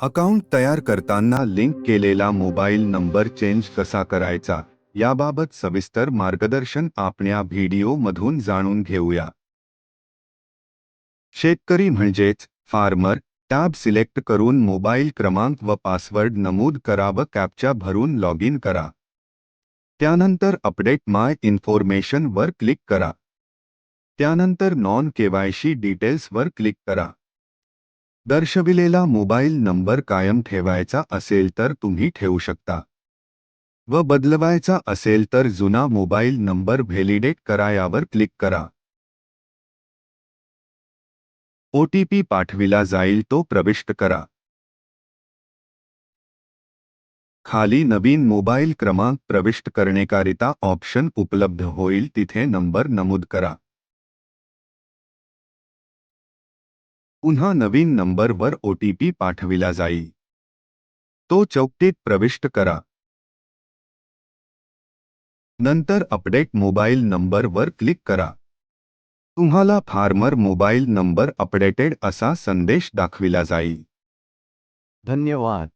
Account तयार करताना link केलेला मोबाईल नंबर चेंज कसा करायचा याबाबत सविस्तर मार्गदर्शन आपण या जाणून घेऊया. शेतकरी म्हणजेच फार्मर टॅब सिलेक्ट करून मोबाईल क्रमांक व पासवर्ड नमूद करा व कॅपच्या भरून लॉग इन करा. त्यानंतर अपडेट माय इन्फॉर्मेशनवर क्लिक करा. त्यानंतर नॉन केवायसी डिटेल्सवर क्लिक करा. दर्शविलेला मोबाईल नंबर कायम ठेवायचा असेल तर तुम्ही ठेवू शकता. व बदलवायचा असेल तर जुना मोबाईल नंबर व्हॅलिडेट करा यावर क्लिक करा. ओ टी पी पाठविला जाईल तो प्रविष्ट करा. खाली नवीन मोबाईल क्रमांक प्रविष्ट करण्याकरिता ऑप्शन उपलब्ध होईल तिथे नंबर नमूद करा. पुन्हा नवीन नंबरवर ओ टी पी पाठविला जाईल. तो चौकटीत प्रविष्ट करा. नंतर अपडेट मोबाईल नंबरवर क्लिक करा. तुम्हाला फार्मर मोबाईल नंबर अपडेटेड असा संदेश दाखविला जाईल. धन्यवाद.